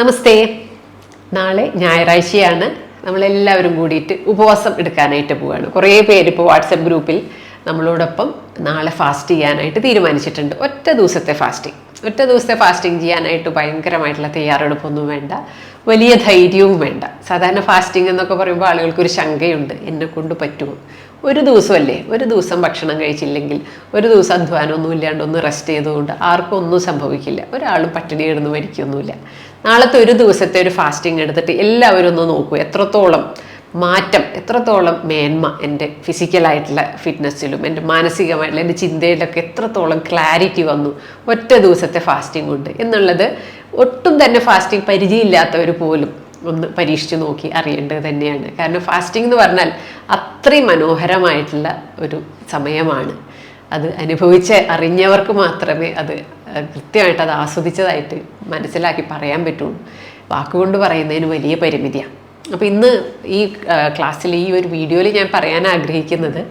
നമസ്തേ. നാളെ ഞായറാഴ്ചയാണ്. നമ്മളെല്ലാവരും കൂടിയിട്ട് ഉപവാസം എടുക്കാനായിട്ട് പോവുകയാണ് കുറേ പേര് ഇപ്പോൾ വാട്സപ്പ് ഗ്രൂപ്പിൽ നമ്മളോടൊപ്പം നാളെ ഫാസ്റ്റ് ചെയ്യാനായിട്ട് തീരുമാനിച്ചിട്ടുണ്ട്. ഒറ്റ ദിവസത്തെ ഫാസ്റ്റിംഗ്. ഒറ്റ ദിവസത്തെ ഫാസ്റ്റിംഗ് ചെയ്യാനായിട്ട് ഭയങ്കരമായിട്ടുള്ള തയ്യാറെടുപ്പൊന്നും വേണ്ട. വലിയ ധൈര്യവും വേണ്ട. സാധാരണ ഫാസ്റ്റിംഗ് എന്നൊക്കെ പറയുമ്പോൾ ആളുകൾക്കൊരു ശങ്കയുണ്ട്. എന്നെ കൊണ്ട് പറ്റുമോ? ഒരു ദിവസമല്ലേ? ഒരു ദിവസം ഭക്ഷണം കഴിച്ചില്ലെങ്കിൽ ഒരു ദിവസം അധ്വാനമൊന്നും ഇല്ലാണ്ട് ഒന്ന് റെസ്റ്റ് ചെയ്തുകൊണ്ട് ആർക്കും ഒന്നും സംഭവിക്കില്ല. ഒരാളും പട്ടിണി കിടന്ന് മരിക്കൊന്നുമില്ല. നാളത്തെ ഒരു ദിവസത്തെ ഒരു ഫാസ്റ്റിംഗ് എടുത്തിട്ട് എല്ലാവരും ഒന്ന് നോക്കൂ. എത്രത്തോളം മാറ്റം എത്രത്തോളം മേന്മ എന്റെ ഫിസിക്കലായിട്ടുള്ള ഫിറ്റ്നസ്സിലും എന്റെ മാനസികമായിട്ടുള്ള എന്റെ ചിന്തയിലൊക്കെ എത്രത്തോളം ക്ലാരിറ്റി വന്നു ഒറ്റ ദിവസത്തെ ഫാസ്റ്റിംഗ് കൊണ്ട്. എന്നുള്ളത് ഒട്ടും തന്നെ ഫാസ്റ്റിംഗ് പരിചയമില്ലാത്തവർ പോലും ഒന്ന് പരീക്ഷിച്ച് നോക്കി അറിയേണ്ടത് തന്നെയാണ്. കാരണം ഫാസ്റ്റിംഗ് എന്ന് പറഞ്ഞാൽ അത്രയും മനോഹരമായിട്ടുള്ള ഒരു സമയമാണ്. അത് അനുഭവിച്ച് അറിഞ്ഞവർക്ക് മാത്രമേ അത് കൃത്യമായിട്ട് അത് ആസ്വദിച്ചതായിട്ട് മനസ്സിലാക്കി പറയാൻ പറ്റുള്ളൂ. വാക്കുകൊണ്ട് പറയുന്നതിന് വലിയ പരിമിതിയാണ് അപ്പോൾ ഇന്ന് ഈ ക്ലാസ്സിൽ ഈ ഒരു വീഡിയോയിൽ ഞാൻ പറയാൻ ആഗ്രഹിക്കുന്നത്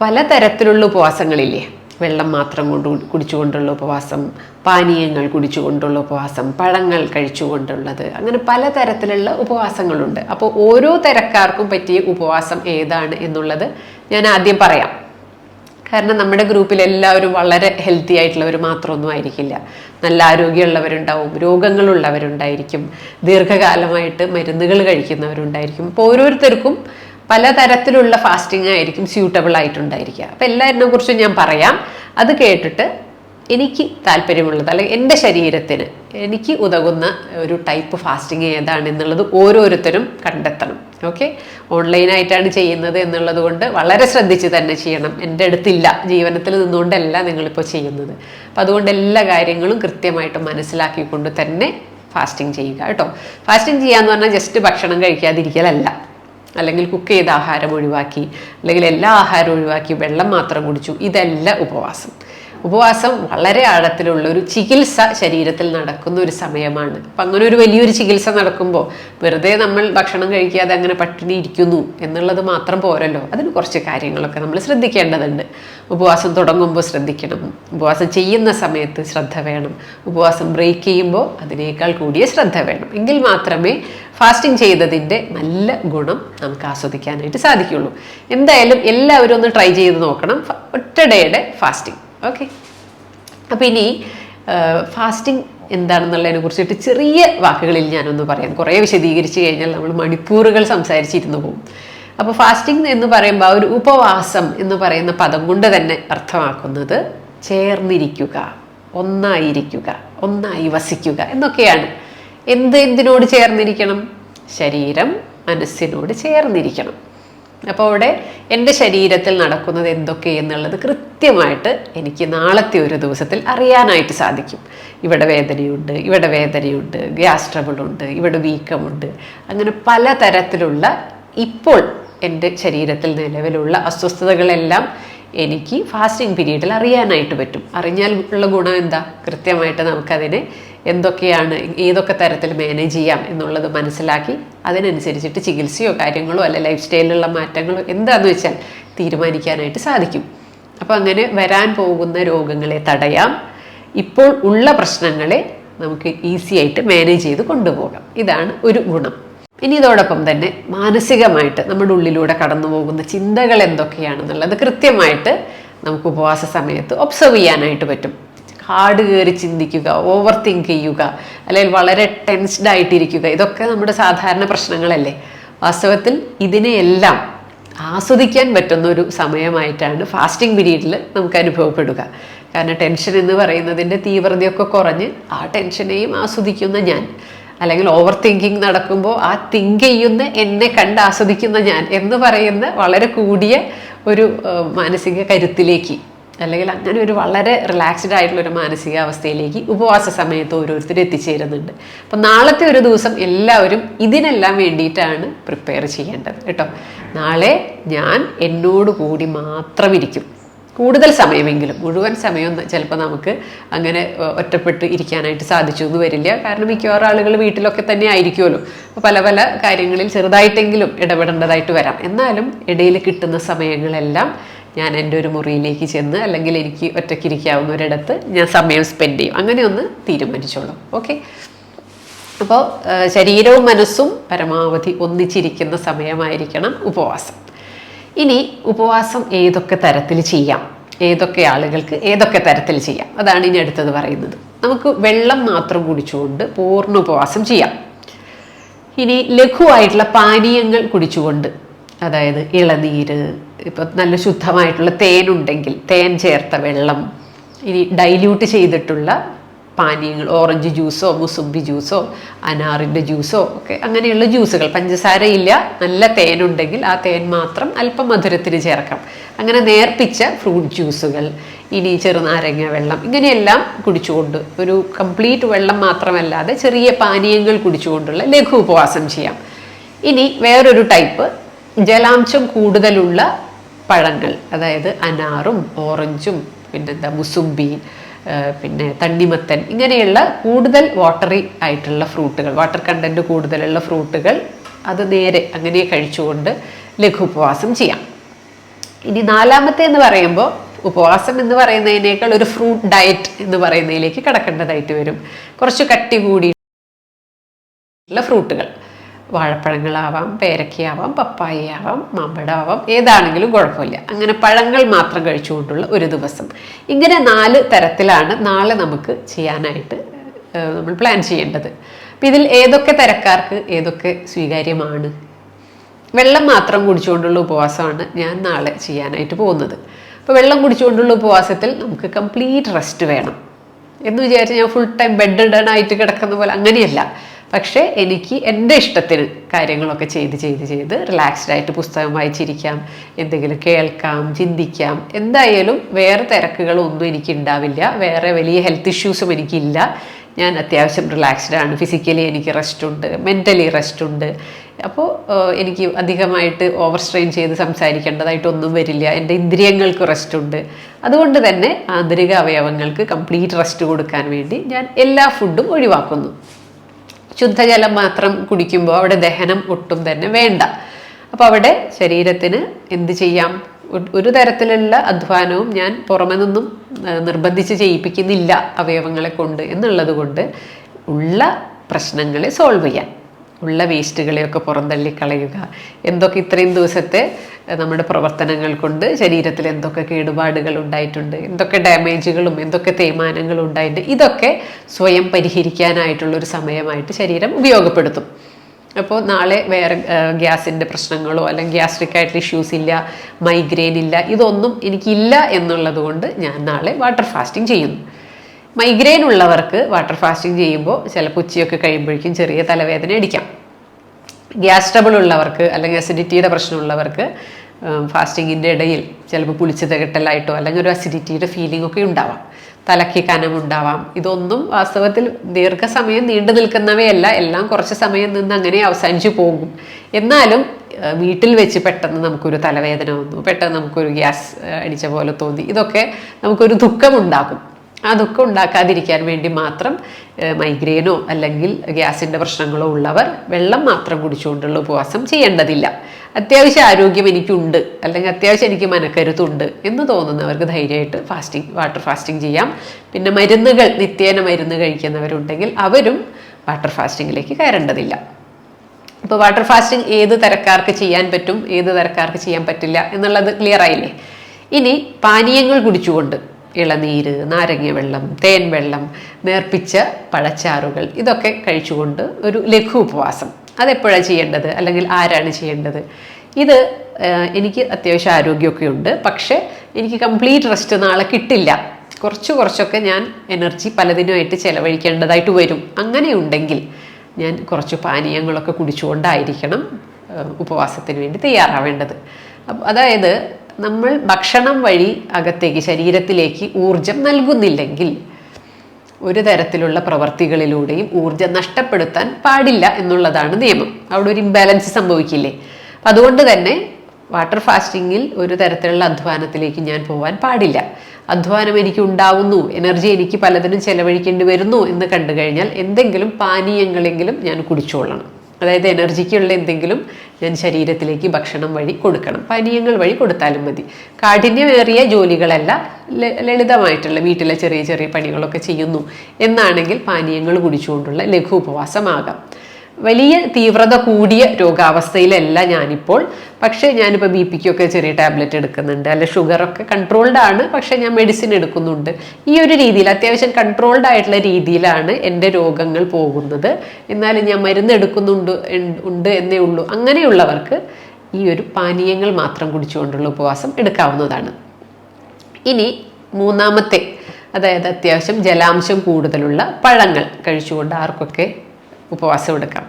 പലതരത്തിലുള്ള ഉപവാസങ്ങളില്ലേ? വെള്ളം മാത്രം കൊണ്ട് കുടിച്ചുകൊണ്ടുള്ള ഉപവാസം പാനീയങ്ങൾ കുടിച്ചുകൊണ്ടുള്ള ഉപവാസം പഴങ്ങൾ കഴിച്ചുകൊണ്ടുള്ളത് അങ്ങനെ പലതരത്തിലുള്ള ഉപവാസങ്ങളുണ്ട്. അപ്പോൾ ഓരോ തരക്കാർക്കും പറ്റിയ ഉപവാസം ഏതാണ് എന്നുള്ളത് ഞാൻ ആദ്യം പറയാം. കാരണം നമ്മുടെ ഗ്രൂപ്പിൽ എല്ലാവരും വളരെ ഹെൽത്തി ആയിട്ടുള്ളവർ മാത്രമൊന്നും ആയിരിക്കില്ല. നല്ല ആരോഗ്യമുള്ളവരുണ്ടാവും രോഗങ്ങളുള്ളവരുണ്ടായിരിക്കും ദീർഘകാലമായിട്ട് മരുന്നുകൾ കഴിക്കുന്നവരുണ്ടായിരിക്കും. അപ്പോൾ ഓരോരുത്തർക്കും പലതരത്തിലുള്ള ഫാസ്റ്റിംഗ് ആയിരിക്കും സ്യൂട്ടബിൾ ആയിട്ടുണ്ടായിരിക്കുക. അപ്പം എല്ലാവരിനെ കുറിച്ചും ഞാൻ പറയാം. അത് കേട്ടിട്ട് എനിക്ക് താല്പര്യമുള്ളത് അല്ലെങ്കിൽ എന്റെ ശരീരത്തിന് എനിക്ക് ഉതകുന്ന ഒരു ടൈപ്പ് ഫാസ്റ്റിംഗ് ഏതാണെന്നുള്ളത് ഓരോരുത്തരും കണ്ടെത്തണം. ഓക്കെ ഓൺലൈനായിട്ടാണ് ചെയ്യുന്നത് എന്നുള്ളത് കൊണ്ട് വളരെ ശ്രദ്ധിച്ച് തന്നെ ചെയ്യണം. എന്റെ അടുത്തില്ല. ജീവനത്തിൽ നിന്നുകൊണ്ടല്ല നിങ്ങളിപ്പോൾ ചെയ്യുന്നത്. അപ്പം അതുകൊണ്ട് എല്ലാ കാര്യങ്ങളും കൃത്യമായിട്ട് മനസ്സിലാക്കിക്കൊണ്ട് തന്നെ ഫാസ്റ്റിംഗ് ചെയ്യുക കേട്ടോ. ഫാസ്റ്റിംഗ് ചെയ്യാന്ന് പറഞ്ഞാൽ ജസ്റ്റ് ഭക്ഷണം കഴിക്കാതിരിക്കലല്ല. അല്ലെങ്കിൽ കുക്ക് ചെയ്ത ആഹാരം ഒഴിവാക്കി അല്ലെങ്കിൽ എല്ലാ ആഹാരവും ഒഴിവാക്കി വെള്ളം മാത്രം കുടിച്ചു. ഇതല്ല ഉപവാസം. ഉപവാസം വളരെ ആഴത്തിലുള്ള ഒരു ചികിത്സ ശരീരത്തിൽ നടക്കുന്ന ഒരു സമയമാണ്. അപ്പം അങ്ങനെ ഒരു വലിയൊരു ചികിത്സ നടക്കുമ്പോൾ വെറുതെ നമ്മൾ ഭക്ഷണം കഴിക്കാതെ അങ്ങനെ പട്ടിണി ഇരിക്കുന്നു എന്നുള്ളത് മാത്രം പോരല്ലോ. അതിന് കുറച്ച് കാര്യങ്ങളൊക്കെ നമ്മൾ ശ്രദ്ധിക്കേണ്ടതുണ്ട്. ഉപവാസം തുടങ്ങുമ്പോൾ ശ്രദ്ധിക്കണം. ഉപവാസം ചെയ്യുന്ന സമയത്ത് ശ്രദ്ധ വേണം. ഉപവാസം ബ്രേക്ക് ചെയ്യുമ്പോൾ അതിനേക്കാൾ കൂടിയ ശ്രദ്ധ വേണം. എങ്കിൽ മാത്രമേ ഫാസ്റ്റിംഗ് ചെയ്തതിന്റെ നല്ല ഗുണം നമുക്ക് ആസ്വദിക്കാനായിട്ട് സാധിക്കുള്ളൂ. എന്തായാലും എല്ലാവരും ഒന്ന് ട്രൈ ചെയ്ത് നോക്കണം. ഒറ്റ ഡേയുടെ ഫാസ്റ്റിംഗ്. ഓക്കെ? അപ്പോൾ ഇനി ഫാസ്റ്റിംഗ് എന്താണെന്നുള്ളതിനെ കുറിച്ചിട്ട് ചെറിയ വാക്കുകളിൽ ഞാനൊന്ന് പറയാം. കുറേ വിശദീകരിച്ച് കഴിഞ്ഞാൽ നമ്മൾ മണിക്കൂറുകൾ സംസാരിച്ചിരുന്നു പോകും. അപ്പോൾ ഫാസ്റ്റിംഗ് എന്ന് പറയുമ്പോൾ ഒരു ഉപവാസം എന്ന് പറയുന്ന പദം കൊണ്ട് തന്നെ അർത്ഥമാക്കുന്നത് ചേർന്നിരിക്കുക ഒന്നായിരിക്കുക ഒന്നായി വസിക്കുക എന്നൊക്കെയാണ്. എന്ത് എന്തിനോട് ചേർന്നിരിക്കണം? ശരീരം മനസ്സിനോട് ചേർന്നിരിക്കണം. അപ്പോൾ അവിടെ എന്റെ ശരീരത്തിൽ നടക്കുന്നത് എന്തൊക്കെ എന്നുള്ളത് കൃത്യമായിട്ട് എനിക്ക് നാളത്തെ ഒരു ദിവസത്തിൽ അറിയാനായിട്ട് സാധിക്കും. ഇവിടെ വേദനയുണ്ട് ഇവിടെ വേദനയുണ്ട് ഗ്യാസ് ട്രബിളുണ്ട് ഇവിടെ വീക്കമുണ്ട്. അങ്ങനെ പല തരത്തിലുള്ള ഇപ്പോൾ എന്റെ ശരീരത്തിൽ നിലവിലുള്ള അസ്വസ്ഥതകളെല്ലാം എനിക്ക് ഫാസ്റ്റിംഗ് പീരീഡിൽ അറിയാനായിട്ട് പറ്റും. അറിഞ്ഞാൽ ഉള്ള ഗുണം എന്താ? കൃത്യമായിട്ട് നമുക്കതിനെ എന്തൊക്കെയാണ് ഏതൊക്കെ തരത്തിൽ മാനേജ് ചെയ്യാം എന്നുള്ളത് മനസ്സിലാക്കി അതിനനുസരിച്ചിട്ട് ചികിത്സയോ കാര്യങ്ങളോ അല്ല ലൈഫ് സ്റ്റൈലിലുള്ള മാറ്റങ്ങളോ എന്താണെന്ന് വെച്ചാൽ തീരുമാനിക്കാനായിട്ട് സാധിക്കും. അപ്പോൾ അങ്ങനെ വരാൻ പോകുന്ന രോഗങ്ങളെ തടയാം. ഇപ്പോൾ ഉള്ള പ്രശ്നങ്ങളെ നമുക്ക് ഈസി ആയിട്ട് മാനേജ് ചെയ്ത് കൊണ്ടുപോകാം. ഇതാണ് ഒരു ഗുണം. ഇനി ഇതോടൊപ്പം തന്നെ മാനസികമായിട്ട് നമ്മുടെ ഉള്ളിലൂടെ കടന്നു പോകുന്ന ചിന്തകൾ എന്തൊക്കെയാണെന്നുള്ളത് കൃത്യമായിട്ട് നമുക്ക് ഉപവാസ സമയത്ത് ഒബ്സർവ് ചെയ്യാനായിട്ട് പറ്റും. ഹാർഡ് കയറി ചിന്തിക്കുക ഓവർ തിങ്ക് ചെയ്യുക അല്ലെങ്കിൽ വളരെ ടെൻസ്ഡ് ആയിട്ടിരിക്കുക. ഇതൊക്കെ നമ്മുടെ സാധാരണ പ്രശ്നങ്ങളല്ലേ? വാസ്തവത്തിൽ ഇതിനെയെല്ലാം ആസ്വദിക്കാൻ പറ്റുന്ന ഒരു സമയമായിട്ടാണ് ഫാസ്റ്റിംഗ് പീരീഡിൽ നമുക്ക് അനുഭവപ്പെടുക. കാരണം ടെൻഷൻ എന്ന് പറയുന്നതിന്റെ തീവ്രതയൊക്കെ കുറഞ്ഞ് ആ ടെൻഷനെയും ആസ്വദിക്കുന്ന ഞാൻ അല്ലെങ്കിൽ ഓവർ തിങ്കിങ് നടക്കുമ്പോൾ ആ തിങ്ക് ചെയ്യുന്ന എന്നെ കണ്ട് ആസ്വദിക്കുന്ന ഞാൻ എന്ന് പറയുന്ന വളരെ കൂടിയ ഒരു മാനസിക കരുത്തിലേക്ക് അല്ലെങ്കിൽ അങ്ങനെ ഒരു വളരെ റിലാക്സ്ഡ് ആയിട്ടുള്ള ഒരു മാനസികാവസ്ഥയിലേക്ക് ഉപവാസ സമയത്ത് ഓരോരുത്തർ എത്തിച്ചേരുന്നുണ്ട്. അപ്പം നാളത്തെ ഒരു ദിവസം എല്ലാവരും ഇതിനെല്ലാം വേണ്ടിയിട്ടാണ് പ്രിപ്പയർ ചെയ്യേണ്ടത് കേട്ടോ. നാളെ ഞാൻ എന്നോട് കൂടി മാത്രം ഇരിക്കും. കൂടുതൽ സമയമെങ്കിലും മുഴുവൻ സമയം ചിലപ്പോൾ നമുക്ക് അങ്ങനെ ഒറ്റപ്പെട്ട് ഇരിക്കാനായിട്ട് സാധിച്ചു എന്ന് വരില്ല. കാരണം മിക്കവാറും ആളുകൾ വീട്ടിലൊക്കെ തന്നെ ആയിരിക്കുമല്ലോ. അപ്പോൾ പല പല കാര്യങ്ങളിൽ ചെറുതായിട്ടെങ്കിലും ഇടപെടേണ്ടതായിട്ട് വരാം. എന്നാലും ഇടയിൽ കിട്ടുന്ന സമയങ്ങളെല്ലാം ഞാൻ എന്റെ ഒരു മുറിയിലേക്ക് ചെന്ന് അല്ലെങ്കിൽ എനിക്ക് ഒറ്റയ്ക്കിരിക്കാവുന്ന ഒരിടത്ത് ഞാൻ സമയം സ്പെൻഡ് ചെയ്യും. അങ്ങനെ ഒന്ന് തീരുമാനിച്ചോളൂ. ഓക്കെ അപ്പോൾ ശരീരവും മനസ്സും പരമാവധി ഒന്നിച്ചിരിക്കുന്ന സമയമായിരിക്കണം ഉപവാസം. ഇനി ഉപവാസം ഏതൊക്കെ തരത്തിൽ ചെയ്യാം? ഏതൊക്കെ ആളുകൾക്ക് ഏതൊക്കെ തരത്തിൽ ചെയ്യാം? അതാണ് ഇനി അടുത്തത് പറയുന്നത്. നമുക്ക് വെള്ളം മാത്രം കുടിച്ചുകൊണ്ട് പൂർണ ഉപവാസം ചെയ്യാം. ഇനി ലഘുവായിട്ടുള്ള പാനീയങ്ങൾ കുടിച്ചുകൊണ്ട് അതായത് ഇളനീര് ഇപ്പം നല്ല ശുദ്ധമായിട്ടുള്ള തേനുണ്ടെങ്കിൽ തേൻ ചേർത്ത വെള്ളം ഇനി ഡൈല്യൂട്ട് ചെയ്തിട്ടുള്ള പാനീയങ്ങൾ ഓറഞ്ച് ജ്യൂസോ മുസുമ്പി ജ്യൂസോ അനാറിന്റെ ജ്യൂസോ ഒക്കെ അങ്ങനെയുള്ള ജ്യൂസുകൾ പഞ്ചസാരയില്ല നല്ല തേനുണ്ടെങ്കിൽ ആ തേൻ മാത്രം അല്പം മധുരത്തിന് ചേർക്കാം. അങ്ങനെ നേർപ്പിച്ച ഫ്രൂട്ട് ജ്യൂസുകൾ ഇനി ചെറുനാരങ്ങ വെള്ളം ഇങ്ങനെയെല്ലാം കുടിച്ചുകൊണ്ട് ഒരു കംപ്ലീറ്റ് വെള്ളം മാത്രമല്ലാതെ ചെറിയ പാനീയങ്ങൾ കുടിച്ചുകൊണ്ടുള്ള ലഘു ഉപവാസം ചെയ്യാം. ഇനി വേറൊരു ടൈപ്പ് ജലാംശം കൂടുതലുള്ള പഴങ്ങൾ അതായത് അനാറും ഓറഞ്ചും പിന്നെന്താ മുസുമ്പി പിന്നെ തണ്ണിമത്തൻ ഇങ്ങനെയുള്ള കൂടുതൽ വാട്ടറി ആയിട്ടുള്ള ഫ്രൂട്ടുകൾ വാട്ടർ കണ്ടന്റ് കൂടുതലുള്ള ഫ്രൂട്ടുകൾ അത് നേരെ അങ്ങനെ കഴിച്ചുകൊണ്ട് ലഘു ഉപവാസം ചെയ്യാം. ഇനി നാലാമത്തെ എന്ന് പറയുമ്പോൾ ഉപവാസം എന്ന് പറയുന്നതിനേക്കാൾ ഒരു ഫ്രൂട്ട് ഡയറ്റ് എന്ന് പറയുന്നതിലേക്ക് കടക്കേണ്ടതായിട്ട് വരും. കുറച്ച് കട്ടി കൂടി ഫ്രൂട്ടുകൾ വാഴപ്പഴങ്ങളാവാം പേരക്കയാവാം പപ്പായയാവാം മാമ്പഴമാവാം ഏതാണെങ്കിലും കുഴപ്പമില്ല. അങ്ങനെ പഴങ്ങൾ മാത്രം കഴിച്ചുകൊണ്ടുള്ള ഒരു ദിവസം. ഇങ്ങനെ നാല് തരത്തിലാണ് നാളെ നമുക്ക് ചെയ്യാനായിട്ട് നമ്മൾ പ്ലാൻ ചെയ്യേണ്ടത്. അപ്പം ഇതിൽ ഏതൊക്കെ തരക്കാർക്ക് ഏതൊക്കെ സ്വീകാര്യമാണ്? വെള്ളം മാത്രം കുടിച്ചുകൊണ്ടുള്ള ഉപവാസമാണ് ഞാൻ നാളെ ചെയ്യാനായിട്ട് പോകുന്നത്. അപ്പോൾ വെള്ളം കുടിച്ചുകൊണ്ടുള്ള ഉപവാസത്തിൽ നമുക്ക് കംപ്ലീറ്റ് റെസ്റ്റ് വേണം. എന്ന് വിചാരിച്ച് ഞാൻ ഫുൾ ടൈം ബെഡ് ഇടാനായിട്ട് കിടക്കുന്ന പോലെ അങ്ങനെയല്ല. പക്ഷേ എനിക്ക് എന്റെ ഇഷ്ടത്തിൽ കാര്യങ്ങളൊക്കെ ചെയ്ത് ചെയ്ത് ചെയ്ത് റിലാക്സ്ഡ് ആയിട്ട് പുസ്തകം വായിച്ചിരിക്കാം എന്തെങ്കിലും കേൾക്കാം ചിന്തിക്കാം. എന്തായാലും വേറെ തിരക്കുകളൊന്നും എനിക്ക് ഉണ്ടാവില്ല. വേറെ വലിയ ഹെൽത്ത് ഇഷ്യൂസും എനിക്കില്ല. ഞാൻ അത്യാവശ്യം റിലാക്സ്ഡ് ആണ്. ഫിസിക്കലി എനിക്ക് റെസ്റ്റ് ഉണ്ട്. മെന്റലി റെസ്റ്റ് ഉണ്ട്. അപ്പോൾ എനിക്ക് അധികമായിട്ട് ഓവർ സ്ട്രെയിൻ ചെയ്ത് സംസാരിക്കേണ്ടതായിട്ടൊന്നും വരില്ല. എന്റെ ഇന്ദ്രിയങ്ങൾക്ക് റെസ്റ്റ് ഉണ്ട്. അതുകൊണ്ട് തന്നെ ആന്തരിക അവയവങ്ങൾക്ക് കംപ്ലീറ്റ് റെസ്റ്റ് കൊടുക്കാൻ വേണ്ടി ഞാൻ എല്ലാ ഫുഡും ഒഴിവാക്കുന്നു. ശുദ്ധജലം മാത്രം കുടിക്കുമ്പോൾ അവിടെ ദഹനം ഒട്ടും തന്നെ വേണ്ട. അപ്പോൾ അവിടെ ശരീരത്തിന് എന്ത് ചെയ്യാം? ഒരു- തരത്തിലുള്ള അധ്വാനവും ഞാൻ പുറമെ നിന്നും നിർബന്ധിച്ച് ചെയ്യിപ്പിക്കുന്നില്ല അവയവങ്ങളെ കൊണ്ട് എന്നുള്ളത് കൊണ്ട് ഉള്ള പ്രശ്നങ്ങളെ സോൾവ് ചെയ്യാൻ. ഉള്ള വേസ്റ്റുകളെയൊക്കെ പുറന്തള്ളി കളയുക. എന്തൊക്കെ ഇത്രയും ദിവസത്തെ നമ്മുടെ പ്രവർത്തനങ്ങൾ കൊണ്ട് ശരീരത്തിൽ എന്തൊക്കെ കേടുപാടുകൾ ഉണ്ടായിട്ടുണ്ട് എന്തൊക്കെ ഡാമേജുകളും എന്തൊക്കെ തേയ്മാനങ്ങളും ഉണ്ടായിട്ടുണ്ട് ഇതൊക്കെ സ്വയം പരിഹരിക്കാനായിട്ടുള്ളൊരു സമയമായിട്ട് ശരീരം ഉപയോഗപ്പെടുത്തും. അപ്പോൾ നാളെ വേറെ ഗ്യാസിന്റെ പ്രശ്നങ്ങളോ അല്ലെങ്കിൽ ഗ്യാസ്ട്രിക് ആയിട്ടുള്ള ഇഷ്യൂസ് ഇല്ല മൈഗ്രെയിൻ ഇല്ല ഇതൊന്നും എനിക്കില്ല എന്നുള്ളത് കൊണ്ട് ഞാൻ നാളെ വാട്ടർ ഫാസ്റ്റിംഗ് ചെയ്യുന്നു. മൈഗ്രെയിൻ ഉള്ളവർക്ക് വാട്ടർ ഫാസ്റ്റിംഗ് ചെയ്യുമ്പോൾ ചിലപ്പോൾ ഉച്ചയൊക്കെ കഴിയുമ്പോഴേക്കും ചെറിയ തലവേദന അടിക്കാം. ഗ്യാസ് ട്രബിൾ ഉള്ളവർക്ക് അല്ലെങ്കിൽ അസിഡിറ്റിയുടെ പ്രശ്നമുള്ളവർക്ക് ഫാസ്റ്റിങ്ങിന്റെ ഇടയിൽ ചിലപ്പോൾ പുളിച്ച് തികട്ടലായിട്ടോ അല്ലെങ്കിൽ ഒരു അസിഡിറ്റിയുടെ ഫീലിംഗ് ഒക്കെ ഉണ്ടാവാം. തലയ്ക്ക് കനമുണ്ടാവാം ഇതൊന്നും വാസ്തവത്തിൽ ദീർഘസമയം നീണ്ടു നിൽക്കുന്നവയല്ല. എല്ലാം കുറച്ച് സമയം നിന്ന് അങ്ങനെ അവസാനിച്ചു പോകും. എന്നാലും വീട്ടിൽ വെച്ച് പെട്ടെന്ന് നമുക്കൊരു തലവേദന വന്നു. പെട്ടെന്ന് നമുക്കൊരു ഗ്യാസ് അടിച്ച പോലെ തോന്നി. ഇതൊക്കെ നമുക്കൊരു ദുഃഖമുണ്ടാകും ദുഃഖം ഉണ്ടാക്കാതിരിക്കാൻ വേണ്ടി മാത്രം മൈഗ്രെയിനോ അല്ലെങ്കിൽ ഗ്യാസിന്റെ പ്രശ്നങ്ങളോ ഉള്ളവർ വെള്ളം മാത്രം കുടിച്ചുകൊണ്ടുള്ള ഉപവാസം ചെയ്യേണ്ടതില്ല. അത്യാവശ്യം ആരോഗ്യം എനിക്കുണ്ട് അല്ലെങ്കിൽ അത്യാവശ്യം എനിക്ക് മനക്കരുത്തുണ്ട് എന്ന് തോന്നുന്നവർക്ക് ധൈര്യമായിട്ട് ഫാസ്റ്റിംഗ് വാട്ടർ ഫാസ്റ്റിംഗ് ചെയ്യാം. പിന്നെ മരുന്നുകൾ നിത്യേന മരുന്ന് കഴിക്കുന്നവരുണ്ടെങ്കിൽ അവരും വാട്ടർ ഫാസ്റ്റിങ്ങിലേക്ക് കയറേണ്ടതില്ല. ഇപ്പോൾ വാട്ടർ ഫാസ്റ്റിംഗ് ഏത് തരക്കാർക്ക് ചെയ്യാൻ പറ്റും ഏത് തരക്കാർക്ക് ചെയ്യാൻ പറ്റില്ല എന്നുള്ളത് ക്ലിയർ ആയില്ലേ? ഇനി പാനീയങ്ങൾ കുടിച്ചുകൊണ്ട് ഇളനീര് നാരങ്ങ വെള്ളം തേൻ വെള്ളം നേർപ്പിച്ച പഴച്ചാറുകൾ ഇതൊക്കെ കഴിച്ചുകൊണ്ട് ഒരു ലഘു ഉപവാസം അതെപ്പോഴാണ് ചെയ്യേണ്ടത്? അല്ലെങ്കിൽ ആരാണ് ചെയ്യേണ്ടത്? ഇത് എനിക്ക് അത്യാവശ്യം ആരോഗ്യമൊക്കെ ഉണ്ട്. പക്ഷേ എനിക്ക് കംപ്ലീറ്റ് റെസ്റ്റ് നാളെ കിട്ടില്ല. കുറച്ച് കുറച്ചൊക്കെ ഞാൻ എനർജി പലതിനുമായിട്ട് ചിലവഴിക്കേണ്ടതായിട്ട് വരും. അങ്ങനെയുണ്ടെങ്കിൽ ഞാൻ കുറച്ച് പാനീയങ്ങളൊക്കെ കുടിച്ചുകൊണ്ടായിരിക്കണം ഉപവാസത്തിന് വേണ്ടി തയ്യാറാവേണ്ടത്. അതായത് നമ്മൾ ഭക്ഷണം വഴി അകത്തേക്ക് ശരീരത്തിലേക്ക് ഊർജം നൽകുന്നില്ലെങ്കിൽ ഒരു തരത്തിലുള്ള പ്രവർത്തികളിലൂടെയും ഊർജം നഷ്ടപ്പെടുത്താൻ പാടില്ല എന്നുള്ളതാണ് നിയമം. അവിടെ ഒരു ഇംബാലൻസ് സംഭവിക്കില്ലേ? അപ്പം അതുകൊണ്ട് തന്നെ വാട്ടർ ഫാസ്റ്റിങ്ങിൽ ഒരു തരത്തിലുള്ള അധ്വാനത്തിലേക്ക് ഞാൻ പോകാൻ പാടില്ല. അധ്വാനം എനിക്ക് ഉണ്ടാവുന്നു എനർജി എനിക്ക് പലതിനും ചെലവഴിക്കേണ്ടി വരുന്നു എന്ന് കണ്ടു കഴിഞ്ഞാൽ എന്തെങ്കിലും പാനീയങ്ങളെങ്കിലും ഞാൻ കുടിച്ചോളണം. അതായത് എനർജിക്കുള്ള എന്തെങ്കിലും ഞാൻ ശരീരത്തിലേക്ക് ഭക്ഷണം വഴി കൊടുക്കണം. പാനീയങ്ങൾ വഴി കൊടുത്താലും മതി. കാഠിന്യമേറിയ ജോലികളല്ല ലളിതമായിട്ടുള്ള വീട്ടിലെ ചെറിയ ചെറിയ പണികളൊക്കെ ചെയ്യുന്നു. എന്നാണെങ്കിൽ പാനീയങ്ങൾ കുടിച്ചുകൊണ്ടുള്ള ലഘു ഉപവാസമാകാം. വലിയ തീവ്രത കൂടിയ രോഗാവസ്ഥയിലല്ല ഞാനിപ്പോൾ. പക്ഷേ ഞാനിപ്പോൾ ബി പിക്കൊക്കെ ചെറിയ ടാബ്ലറ്റ് എടുക്കുന്നുണ്ട്. അല്ലെ ഷുഗറൊക്കെ കൺട്രോൾഡ് ആണ്. പക്ഷേ ഞാൻ മെഡിസിൻ എടുക്കുന്നുണ്ട്. ഈ ഒരു രീതിയിൽ അത്യാവശ്യം കൺട്രോൾഡ് ആയിട്ടുള്ള രീതിയിലാണ് എന്റെ രോഗങ്ങൾ പോകുന്നത്. എന്നാലും ഞാൻ മരുന്ന് എടുക്കുന്നുണ്ട് ഉണ്ട് എന്നേ ഉള്ളൂ. അങ്ങനെയുള്ളവർക്ക് ഈ ഒരു പാനീയങ്ങൾ മാത്രം കുടിച്ചുകൊണ്ടുള്ള ഉപവാസം എടുക്കാവുന്നതാണ്. ഇനി മൂന്നാമത്തെ അതായത് അത്യാവശ്യം ജലാംശം കൂടുതലുള്ള പഴങ്ങൾ കഴിച്ചുകൊണ്ട് ആർക്കൊക്കെ ഉപവാസം എടുക്കാം.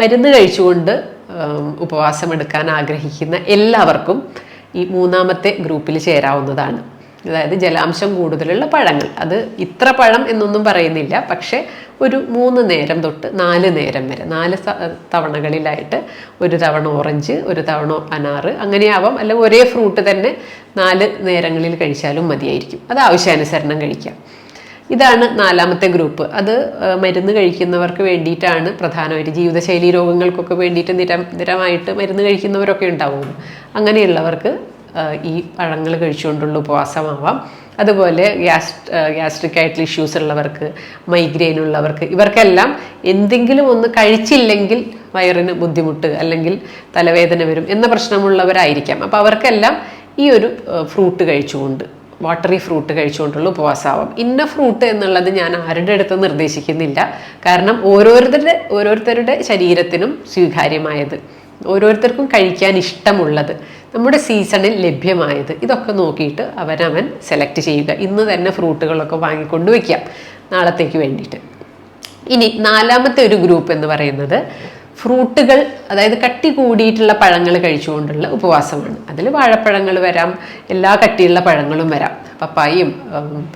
മരുന്ന് കഴിച്ചുകൊണ്ട് ഉപവാസം എടുക്കാൻ ആഗ്രഹിക്കുന്ന എല്ലാവർക്കും ഈ മൂന്നാമത്തെ ഗ്രൂപ്പിൽ ചേരാവുന്നതാണ്. അതായത് ജലാംശം കൂടുതലുള്ള പഴങ്ങൾ. അത് ഇത്ര പഴം എന്നൊന്നും പറയുന്നില്ല. പക്ഷേ ഒരു മൂന്ന് നേരം തൊട്ട് നാല് നേരം വരെ നാല് തവണകളിലായിട്ട് ഒരു തവണ ഓറഞ്ച് ഒരു തവണ അനാറ് അങ്ങനെയാവാം. അല്ലെങ്കിൽ ഒരേ ഫ്രൂട്ട് തന്നെ നാല് നേരങ്ങളിൽ കഴിച്ചാലും മതിയായിരിക്കും. അത് ആവശ്യാനുസരണം കഴിക്കാം. ഇതാണ് നാലാമത്തെ ഗ്രൂപ്പ്. അത് മരുന്ന് കഴിക്കുന്നവർക്ക് വേണ്ടിയിട്ടാണ് പ്രധാനമായിട്ട് ജീവിതശൈലി രോഗങ്ങൾക്കൊക്കെ വേണ്ടിയിട്ട് നിരന്തരമായിട്ട് മരുന്ന് കഴിക്കുന്നവരൊക്കെ ഉണ്ടാവും. അങ്ങനെയുള്ളവർക്ക് ഈ പഴങ്ങൾ കഴിച്ചുകൊണ്ടുള്ള ഉപവാസമാവാം. അതുപോലെ ഗ്യാസ് ഗ്യാസ്ട്രിക് ആയിട്ടുള്ള ഇഷ്യൂസ് ഉള്ളവർക്ക് മൈഗ്രെയിൻ ഉള്ളവർക്ക് ഇവർക്കെല്ലാം എന്തെങ്കിലും ഒന്ന് കഴിച്ചില്ലെങ്കിൽ വയറിന് ബുദ്ധിമുട്ട് അല്ലെങ്കിൽ തലവേദന വരും എന്ന പ്രശ്നമുള്ളവരായിരിക്കാം. അപ്പോൾ അവർക്കെല്ലാം ഈ ഒരു ഫ്രൂട്ട് കഴിച്ചുകൊണ്ട് വാട്ടറി ഫ്രൂട്ട് കഴിച്ചുകൊണ്ടുള്ള ഉപവാസാവാം. ഇന്ന ഫ്രൂട്ട് എന്നുള്ളത് ഞാൻ ആരുടെ അടുത്ത് നിർദ്ദേശിക്കുന്നില്ല. കാരണം ഓരോരുത്തരുടെ ഓരോരുത്തരുടെ ശരീരത്തിനും സ്വീകാര്യമായത് ഓരോരുത്തർക്കും കഴിക്കാൻ ഇഷ്ടമുള്ളത് നമ്മുടെ സീസണിൽ ലഭ്യമായത് ഇതൊക്കെ നോക്കിയിട്ട് അവനവൻ സെലക്ട് ചെയ്യുക. ഇന്ന് തന്നെ ഫ്രൂട്ടുകളൊക്കെ വാങ്ങിക്കൊണ്ട് വയ്ക്കാം നാളത്തേക്ക് വേണ്ടിയിട്ട്. ഇനി നാലാമത്തെ ഒരു ഗ്രൂപ്പ് എന്ന് പറയുന്നത് ഫ്രൂട്ടുകൾ അതായത് കട്ടി കൂടിയിട്ടുള്ള പഴങ്ങൾ കഴിച്ചുകൊണ്ടുള്ള ഉപവാസമാണ്. അതിൽ വാഴപ്പഴങ്ങൾ വരാം എല്ലാ കട്ടിയുള്ള പഴങ്ങളും വരാം. പപ്പായും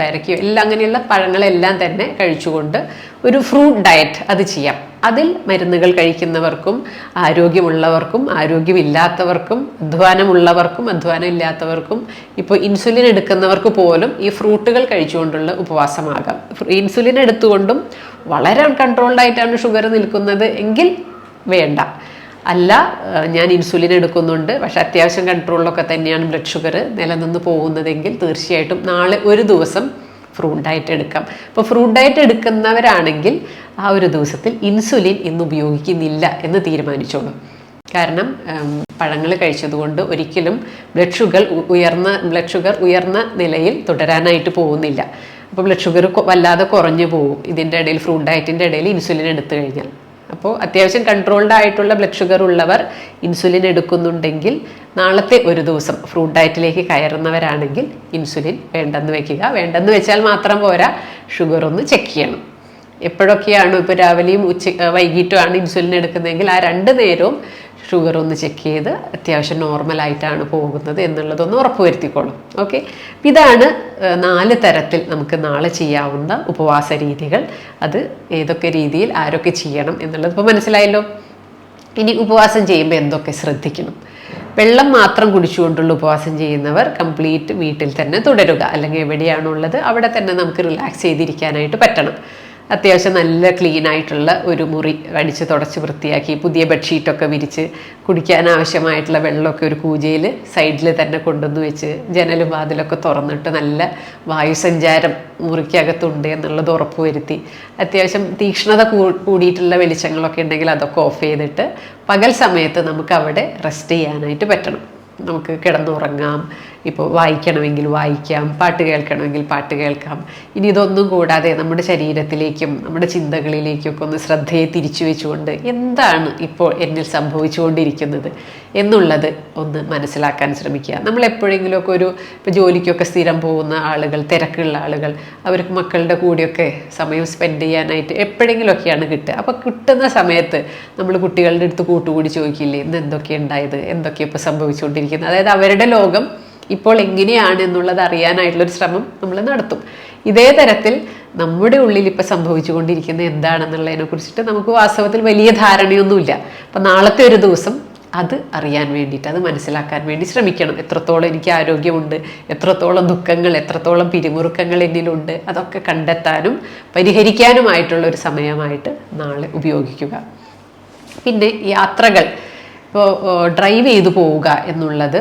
പേരക്കയും എല്ലാം അങ്ങനെയുള്ള പഴങ്ങളെല്ലാം തന്നെ കഴിച്ചുകൊണ്ട് ഒരു ഫ്രൂട്ട് ഡയറ്റ് അത് ചെയ്യാം. അതിൽ മരുന്നുകൾ കഴിക്കുന്നവർക്കും ആരോഗ്യമുള്ളവർക്കും ആരോഗ്യമില്ലാത്തവർക്കും അധ്വാനമുള്ളവർക്കും അധ്വാനം ഇല്ലാത്തവർക്കും ഇപ്പോൾ ഇൻസുലിൻ എടുക്കുന്നവർക്ക് പോലും ഈ ഫ്രൂട്ടുകൾ കഴിച്ചുകൊണ്ടുള്ള ഉപവാസമാകാം. ഇൻസുലിൻ എടുത്തുകൊണ്ടും വളരെ കൺട്രോൾഡ് ആയിട്ടാണ് ഷുഗർ നിൽക്കുന്നത്. എങ്കിൽ വേണ്ട. അല്ല ഞാൻ ഇൻസുലിൻ എടുക്കുന്നുണ്ട്. പക്ഷെ അത്യാവശ്യം കൺട്രോളിലൊക്കെ തന്നെയാണ് ബ്ലഡ് ഷുഗർ നിലനിന്ന് പോകുന്നതെങ്കിൽ തീർച്ചയായിട്ടും നാളെ ഒരു ദിവസം ഫ്രൂട്ട് ഡയറ്റ് എടുക്കാം. അപ്പോൾ ഫ്രൂട്ട് ഡയറ്റ് എടുക്കുന്നവരാണെങ്കിൽ ആ ഒരു ദിവസത്തിൽ ഇൻസുലിൻ ഇന്ന് ഉപയോഗിക്കുന്നില്ല എന്ന് തീരുമാനിച്ചോളൂ. കാരണം പഴങ്ങൾ കഴിച്ചതുകൊണ്ട് ഒരിക്കലും ബ്ലഡ് ഷുഗർ ഉയർന്ന ബ്ലഡ് ഷുഗർ ഉയർന്ന നിലയിൽ തുടരാനായിട്ട് പോകുന്നില്ല. അപ്പോൾ ബ്ലഡ് ഷുഗർ വല്ലാതെ കുറഞ്ഞു പോകും. ഇതിന്റെ ഇടയിൽ ഫ്രൂട്ട് ഡയറ്റിന്റെ ഇടയിൽ ഇൻസുലിൻ എടുത്തു കഴിഞ്ഞാൽ. അപ്പോൾ അത്യാവശ്യം കൺട്രോൾഡ് ആയിട്ടുള്ള ബ്ലഡ് ഷുഗർ ഉള്ളവർ ഇൻസുലിൻ എടുക്കുന്നുണ്ടെങ്കിൽ നാളത്തെ ഒരു ദിവസം ഫ്രൂട്ട് ഡയറ്റിലേക്ക് കയറുന്നവരാണെങ്കിൽ ഇൻസുലിൻ വേണ്ടെന്ന് വെക്കുക. വേണ്ടെന്ന് വെച്ചാൽ മാത്രം പോരാ ഷുഗർ ഒന്ന് ചെക്ക് ചെയ്യണം. എപ്പോഴൊക്കെയാണ് ഇപ്പോൾ രാവിലെയും ഉച്ച വൈകിട്ടുമാണ് ഇൻസുലിൻ എടുക്കുന്നതെങ്കിൽ ആ രണ്ട് നേരവും ഷുഗർ ഒന്ന് ചെക്ക് ചെയ്ത് അത്യാവശ്യം നോർമലായിട്ടാണ് പോകുന്നത് എന്നുള്ളതൊന്ന് ഉറപ്പുവരുത്തിക്കോളും. ഓക്കെ ഇതാണ് നാല് തരത്തിൽ നമുക്ക് നാളെ ചെയ്യാവുന്ന ഉപവാസ രീതികൾ. അത് ഏതൊക്കെ രീതിയിൽ ആരൊക്കെ ചെയ്യണം എന്നുള്ളത് ഇപ്പോൾ മനസ്സിലായല്ലോ? ഇനി ഉപവാസം ചെയ്യുമ്പോൾ എന്തൊക്കെ ശ്രദ്ധിക്കണം? വെള്ളം മാത്രം കുടിച്ചുകൊണ്ടുള്ള ഉപവാസം ചെയ്യുന്നവർ കംപ്ലീറ്റ് വീട്ടിൽ തന്നെ തുടരുക. അല്ലെങ്കിൽ എവിടെയാണുള്ളത് അവിടെ തന്നെ നമുക്ക് റിലാക്സ് ചെയ്തിരിക്കാനായിട്ട് പറ്റണം. അത്യാവശ്യം നല്ല ക്ലീൻ ആയിട്ടുള്ള ഒരു മുറി അടിച്ച് തുടച്ച് വൃത്തിയാക്കി പുതിയ ബെഡ്ഷീറ്റൊക്കെ വിരിച്ച് കുടിക്കാൻ ആവശ്യമായിട്ടുള്ള വെള്ളമൊക്കെ ഒരു കൂജയിൽ സൈഡിൽ തന്നെ കൊണ്ടുവന്ന് വെച്ച് ജനലും വാതിലൊക്കെ തുറന്നിട്ട് നല്ല വായുസഞ്ചാരം മുറിക്കകത്തുണ്ട് എന്നുള്ളത് ഉറപ്പുവരുത്തി അത്യാവശ്യം തീക്ഷ്ണത കൂടിയിട്ടുള്ള വെളിച്ചങ്ങളൊക്കെ ഉണ്ടെങ്കിൽ അതൊക്കെ ഓഫ് ചെയ്തിട്ട് പകൽ സമയത്ത് നമുക്ക് അവിടെ റെസ്റ്റ് ചെയ്യാനായിട്ട് പറ്റണം. നമുക്ക് കിടന്നുറങ്ങാം ഇപ്പോൾ വായിക്കണമെങ്കിൽ വായിക്കാം പാട്ട് കേൾക്കണമെങ്കിൽ പാട്ട് കേൾക്കാം. ഇനി ഇതൊന്നും കൂടാതെ നമ്മുടെ ശരീരത്തിലേക്കും നമ്മുടെ ചിന്തകളിലേക്കൊക്കെ ഒന്ന് ശ്രദ്ധയെ തിരിച്ചു വെച്ചുകൊണ്ട് എന്താണ് ഇപ്പോൾ എന്നിൽ സംഭവിച്ചുകൊണ്ടിരിക്കുന്നത് എന്നുള്ളത് ഒന്ന് മനസ്സിലാക്കാൻ ശ്രമിക്കുക. നമ്മൾ എപ്പോഴെങ്കിലുമൊക്കെ ഒരു ഇപ്പോൾ ജോലിക്കൊക്കെ സ്ഥിരം പോകുന്ന ആളുകൾ തിരക്കുള്ള ആളുകൾ അവർക്ക് മക്കളുടെ കൂടെയൊക്കെ സമയം സ്പെൻഡ് ചെയ്യാനായിട്ട് എപ്പോഴെങ്കിലുമൊക്കെയാണ് കിട്ടുക. അപ്പോൾ കിട്ടുന്ന സമയത്ത് നമ്മൾ കുട്ടികളുടെ അടുത്ത് കൂട്ടുകൂടി ചോദിക്കില്ലേ ഇന്ന് എന്തൊക്കെ ഉണ്ടായത് എന്തൊക്കെ ഇപ്പോൾ സംഭവിച്ചുകൊണ്ടിരിക്കുന്നത്? അതായത് അവരുടെ ലോകം ഇപ്പോൾ എങ്ങനെയാണ് എന്നുള്ളത് അറിയാനായിട്ടുള്ളൊരു ശ്രമം നമ്മൾ നടത്തും. ഇതേ തരത്തിൽ നമ്മുടെ ഉള്ളിൽ ഇപ്പം സംഭവിച്ചുകൊണ്ടിരിക്കുന്നത് എന്താണെന്നുള്ളതിനെ കുറിച്ചിട്ട് നമുക്ക് വാസ്തവത്തിൽ വലിയ ധാരണയൊന്നുമില്ല. അപ്പം നാളത്തെ ഒരു ദിവസം അത് അറിയാൻ വേണ്ടിയിട്ട് അത് മനസ്സിലാക്കാൻ വേണ്ടി ശ്രമിക്കണം. എത്രത്തോളം എനിക്ക് ആരോഗ്യമുണ്ട് എത്രത്തോളം ദുഃഖങ്ങൾ എത്രത്തോളം പിരിമുറുക്കങ്ങൾ എന്നിലുണ്ട് അതൊക്കെ കണ്ടെത്താനും പരിഹരിക്കാനുമായിട്ടുള്ള ഒരു സമയമായിട്ട് നാളെ ഉപയോഗിക്കുക. പിന്നെ യാത്രകൾ. ഇപ്പോൾ ഡ്രൈവ് ചെയ്തു പോവുക എന്നുള്ളത്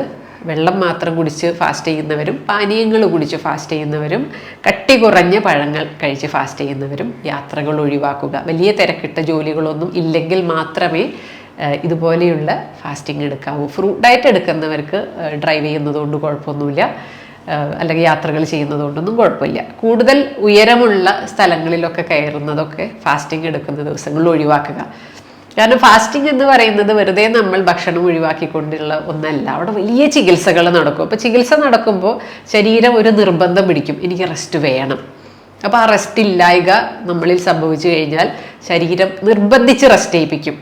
വെള്ളം മാത്രം കുടിച്ച് ഫാസ്റ്റ് ചെയ്യുന്നവരും പാനീയങ്ങൾ കുടിച്ച് ഫാസ്റ്റ് ചെയ്യുന്നവരും കട്ടി കുറഞ്ഞ പഴങ്ങൾ കഴിച്ച് ഫാസ്റ്റ് ചെയ്യുന്നവരും യാത്രകൾ ഒഴിവാക്കുക. വലിയ തിരക്കിട്ട ജോലികളൊന്നും ഇല്ലെങ്കിൽ മാത്രമേ ഇതുപോലെയുള്ള ഫാസ്റ്റിംഗ് എടുക്കാവൂ. ഫ്രൂട്ട് ഡയറ്റ് എടുക്കുന്നവർക്ക് ഡ്രൈവ് ചെയ്യുന്നതുകൊണ്ട് കുഴപ്പമൊന്നുമില്ല. അല്ലെങ്കിൽ യാത്രകൾ ചെയ്യുന്നതുകൊണ്ടൊന്നും കുഴപ്പമില്ല. കൂടുതൽ ഉയരമുള്ള സ്ഥലങ്ങളിലൊക്കെ കയറുന്നതൊക്കെ ഫാസ്റ്റിംഗ് എടുക്കുന്ന ദിവസങ്ങളിൽ ഒഴിവാക്കുക. കാരണം ഫാസ്റ്റിംഗ് എന്ന് പറയുന്നത് വെറുതെ നമ്മൾ ഭക്ഷണം ഒഴിവാക്കിക്കൊണ്ടുള്ള ഒന്നല്ല. അവിടെ വലിയ ചികിത്സകൾ നടക്കും. അപ്പോൾ ചികിത്സ നടക്കുമ്പോൾ ശരീരം ഒരു നിർബന്ധം പിടിക്കും. എനിക്ക് റെസ്റ്റ് വേണം. അപ്പോൾ ആ റെസ്റ്റ് ഇല്ലായക നമ്മളിൽ സംഭവിച്ചു കഴിഞ്ഞാൽ ശരീരം നിർബന്ധിച്ച് റെസ്റ്റ് ചെയ്യിപ്പിക്കും.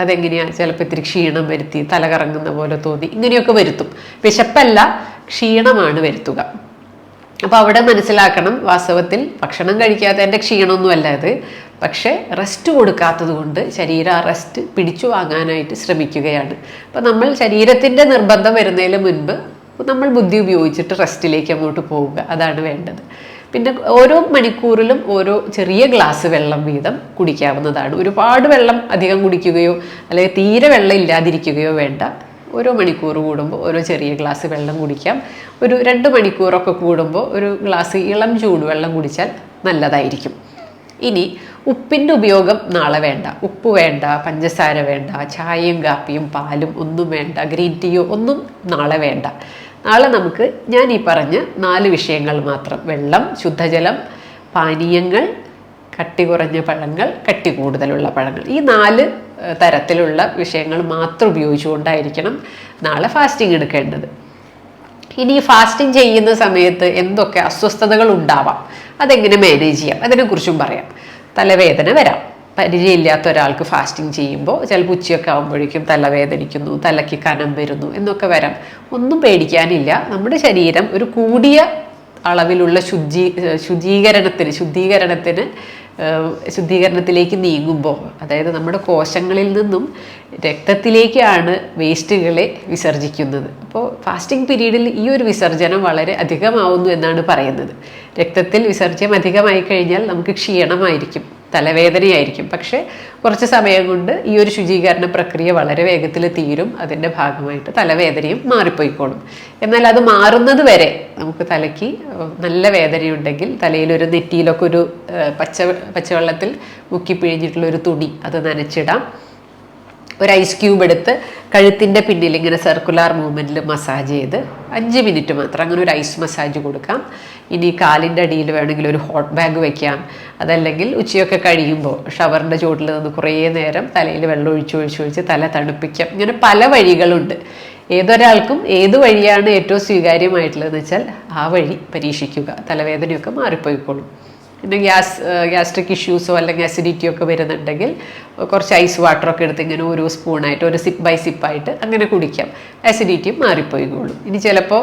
അതെങ്ങനെയാണ് ചിലപ്പോൾ ഇത്തിരി ക്ഷീണം വരുത്തി തലകറങ്ങുന്ന പോലെ തോന്നി ഇങ്ങനെയൊക്കെ വരുത്തും. വിശപ്പല്ല ക്ഷീണമാണ് വരുത്തുക. അപ്പോൾ അവിടെ മനസ്സിലാക്കണം വാസ്തവത്തിൽ ഭക്ഷണം കഴിക്കാത്തതിന്റെ ക്ഷീണമൊന്നുമല്ല ഇത്. പക്ഷേ റെസ്റ്റ് കൊടുക്കാത്തത് കൊണ്ട് ശരീരം ആ റെസ്റ്റ് പിടിച്ചു വാങ്ങാനായിട്ട് ശ്രമിക്കുകയാണ്. അപ്പം നമ്മൾ ശരീരത്തിന്റെ നിർബന്ധം വരുന്നതിന് മുൻപ് നമ്മൾ ബുദ്ധി ഉപയോഗിച്ചിട്ട് റെസ്റ്റിലേക്ക് അങ്ങോട്ട് പോവുക. അതാണ് വേണ്ടത്. പിന്നെ ഓരോ മണിക്കൂറിലും ഓരോ ചെറിയ ഗ്ലാസ് വെള്ളം വീതം കുടിക്കാവുന്നതാണ്. ഒരുപാട് വെള്ളം അധികം കുടിക്കുകയോ അല്ലെങ്കിൽ തീരെ വെള്ളം ഇല്ലാതിരിക്കുകയോ വേണ്ട. ഓരോ മണിക്കൂർ കൂടുമ്പോൾ ഓരോ ചെറിയ ഗ്ലാസ് വെള്ളം കുടിക്കാം. ഒരു രണ്ട് മണിക്കൂറൊക്കെ കൂടുമ്പോൾ ഒരു ഗ്ലാസ് ഇളം ചൂടുവെള്ളം കുടിച്ചാൽ നല്ലതായിരിക്കും. ഇനി ഉപ്പിന്റെ ഉപയോഗം നാളെ വേണ്ട. ഉപ്പ് വേണ്ട പഞ്ചസാര വേണ്ട ചായയും കാപ്പിയും പാലും ഒന്നും വേണ്ട ഗ്രീൻ ടീയോ ഒന്നും നാളെ വേണ്ട. നാളെ നമുക്ക് ഞാൻ ഈ പറഞ്ഞ നാല് വിഷയങ്ങൾ മാത്രം. വെള്ളം ശുദ്ധജലം പാനീയങ്ങൾ കട്ടി കുറഞ്ഞ പഴങ്ങൾ കട്ടി കൂടുതലുള്ള പഴങ്ങൾ. ഈ നാല് തരത്തിലുള്ള വിഷയങ്ങൾ മാത്രം ഉപയോഗിച്ചുകൊണ്ടായിരിക്കണം നാളെ ഫാസ്റ്റിംഗ് എടുക്കേണ്ടത്. ഇനി ഫാസ്റ്റിംഗ് ചെയ്യുന്ന സമയത്ത് എന്തൊക്കെ അസ്വസ്ഥതകൾ ഉണ്ടാവാം? അതെങ്ങനെ മാനേജ് ചെയ്യാം? അതിനെക്കുറിച്ചും പറയാം. തലവേദന വരാം. പരിചയമില്ലാത്ത ഒരാൾക്ക് ഫാസ്റ്റിംഗ് ചെയ്യുമ്പോൾ ചിലപ്പോൾ ഉച്ചയൊക്കെ ആകുമ്പോഴേക്കും തലവേദനിക്കുന്നു തലയ്ക്ക് കനം വരുന്നു എന്നൊക്കെ വരാം. ഒന്നും പേടിക്കാനില്ല. നമ്മുടെ ശരീരം ഒരു കൂടിയ അളവിലുള്ള ശുചീ ശുചീകരണത്തിന് ശുദ്ധീകരണത്തിന് ശുദ്ധീകരണത്തിലേക്ക് നീങ്ങുമ്പോൾ അതായത് നമ്മുടെ കോശങ്ങളിൽ നിന്നും രക്തത്തിലേക്കാണ് വേസ്റ്റുകളെ വിസർജിക്കുന്നത്. അപ്പോൾ ഫാസ്റ്റിംഗ് പീരീഡിൽ ഈ ഒരു വിസർജനം വളരെ അധികമാവുന്നു എന്നാണ് പറയുന്നത്. രക്തത്തിൽ വിസർജ്യം അധികമായി കഴിഞ്ഞാൽ നമുക്ക് ക്ഷീണമായിരിക്കും. തലവേദനയായിരിക്കും. പക്ഷേ കുറച്ച് സമയം കൊണ്ട് ഈ ഒരു ശുചീകരണ പ്രക്രിയ വളരെ വേഗത്തിൽ തീരും. അതിന്റെ ഭാഗമായിട്ട് തലവേദനയും മാറിപ്പോയിക്കോളും. എന്നാൽ അത് മാറുന്നത് വരെ നമുക്ക് തലയ്ക്ക് നല്ല വേദനയുണ്ടെങ്കിൽ തലയിലൊരു നെറ്റിയിലൊക്കെ ഒരു പച്ച പച്ചവെള്ളത്തിൽ മുക്കി പിഴിഞ്ഞിട്ടുള്ള ഒരു തുണി അത് നനച്ചിടാം. ഒരു ഐസ് ക്യൂബ് എടുത്ത് കഴുത്തിന്റെ പിന്നിൽ ഇങ്ങനെ സർക്കുലാർ മൂവ്മെന്റിൽ മസാജ് ചെയ്ത് അഞ്ച് മിനിറ്റ് മാത്രം അങ്ങനെ ഒരു ഐസ് മസാജ് കൊടുക്കാം. ഇനി കാലിന്റെ അടിയിൽ വേണമെങ്കിൽ ഒരു ഹോട്ട് ബാഗ് വെക്കാം. അതല്ലെങ്കിൽ ഉച്ചയൊക്കെ കഴിയുമ്പോൾ ഷവറിന്റെ ചുവട്ടിൽ നിന്ന് കുറേ നേരം തലയിൽ വെള്ളം ഒഴിച്ച് ഒഴിച്ച് ഒഴിച്ച് തല തണുപ്പിക്കാം. ഇങ്ങനെ പല വഴികളുണ്ട്. ഏതൊരാൾക്കും ഏത് വഴിയാണ് ഏറ്റവും സ്വീകാര്യമായിട്ടുള്ളതെന്ന് വെച്ചാൽ ആ വഴി പരീക്ഷിക്കുക. തലവേദനയൊക്കെ മാറിപ്പോയിക്കോളും. പിന്നെ ഗ്യാസ് ഗ്യാസ്ട്രിക് ഇഷ്യൂസോ അല്ലെങ്കിൽ അസിഡിറ്റിയോ ഒക്കെ വരുന്നുണ്ടെങ്കിൽ കുറച്ച് ഐസ് വാട്ടറൊക്കെ എടുത്ത് ഇങ്ങനെ ഓരോ സ്പൂണായിട്ട് ഒരു സിപ്പ് ബൈ സിപ്പായിട്ട് അങ്ങനെ കുടിക്കാം. അസിഡിറ്റിയും മാറിപ്പോയിക്കോളും ഇനി ചിലപ്പോൾ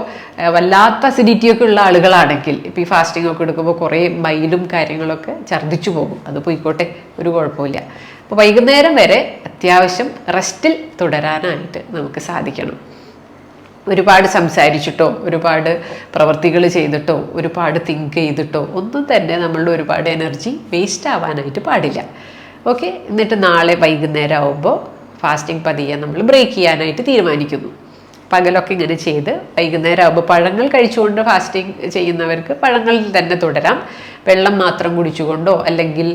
വല്ലാത്ത അസിഡിറ്റിയൊക്കെ ഉള്ള ആളുകളാണെങ്കിൽ ഇപ്പോൾ ഈ ഫാസ്റ്റിംഗ് ഒക്കെ എടുക്കുമ്പോൾ കുറേ മൈലും കാര്യങ്ങളൊക്കെ ഛർദ്ദിച്ചു പോകും. അത് പോയിക്കോട്ടെ ഒരു കുഴപ്പമില്ല. അപ്പോൾ വൈകുന്നേരം വരെ അത്യാവശ്യം റെസ്റ്റിൽ തുടരാനായിട്ട് നമുക്ക് സാധിക്കണം. ഒരുപാട് സംസാരിച്ചിട്ടോ ഒരുപാട് പ്രവർത്തികൾ ചെയ്തിട്ടോ ഒരുപാട് തിങ്ക് ചെയ്തിട്ടോ ഒന്നും തന്നെ നമ്മളുടെ ഒരുപാട് എനർജി വേസ്റ്റ് ആവാനായിട്ട് പാടില്ല. ഓക്കെ എന്നിട്ട് നാളെ വൈകുന്നേരം ആവുമ്പോൾ ഫാസ്റ്റിംഗ് പതിയെ നമ്മൾ ബ്രേക്ക് ചെയ്യാനായിട്ട് തീരുമാനിക്കുന്നു. പകലൊക്കെ ഇങ്ങനെ ചെയ്ത് വൈകുന്നേരം ആകുമ്പോൾ പഴങ്ങൾ കഴിച്ചുകൊണ്ട് ഫാസ്റ്റിംഗ് ചെയ്യുന്നവർക്ക് പഴങ്ങളിൽ തന്നെ തുടരാം. വെള്ളം മാത്രം കുടിച്ചുകൊണ്ടോ അല്ലെങ്കിൽ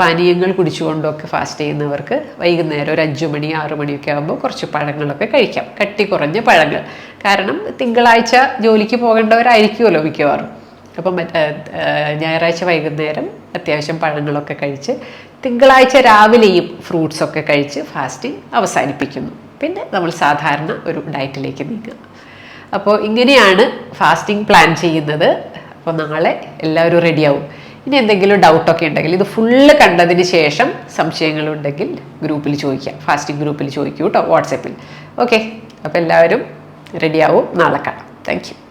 പാനീയങ്ങൾ കുടിച്ചുകൊണ്ടോ ഒക്കെ ഫാസ്റ്റ് ചെയ്യുന്നവർക്ക് വൈകുന്നേരം ഒരു അഞ്ചു മണി ആറു മണിയൊക്കെ ആകുമ്പോൾ കുറച്ച് പഴങ്ങളൊക്കെ കഴിക്കാം. കട്ടി കുറഞ്ഞ പഴങ്ങൾ. കാരണം തിങ്കളാഴ്ച ജോലിക്ക് പോകേണ്ടവരായിരിക്കുമല്ലോ മിക്കവാറും. അപ്പം ഞായറാഴ്ച വൈകുന്നേരം അത്യാവശ്യം പഴങ്ങളൊക്കെ കഴിച്ച് തിങ്കളാഴ്ച രാവിലെയും ഫ്രൂട്ട്സൊക്കെ കഴിച്ച് ഫാസ്റ്റിംഗ് അവസാനിപ്പിക്കുന്നു. പിന്നെ നമ്മൾ സാധാരണ ഒരു ഡയറ്റിലേക്ക് നീങ്ങുക. അപ്പോൾ ഇങ്ങനെയാണ് ഫാസ്റ്റിംഗ് പ്ലാൻ ചെയ്യുന്നത്. അപ്പോൾ നാളെ എല്ലാവരും റെഡിയാവും. ഇനി എന്തെങ്കിലും ഡൗട്ടൊക്കെ ഉണ്ടെങ്കിൽ ഇത് ഫുള്ള് കണ്ടതിന് ശേഷം സംശയങ്ങളുണ്ടെങ്കിൽ ഗ്രൂപ്പിൽ ചോദിക്കാം. ഫാസ്റ്റിംഗ് ഗ്രൂപ്പിൽ ചോദിക്കൂ കേട്ടോ വാട്സപ്പിൽ. ഓക്കെ അപ്പോൾ എല്ലാവരും റെഡിയാവും. നാളെ കാണാം. താങ്ക്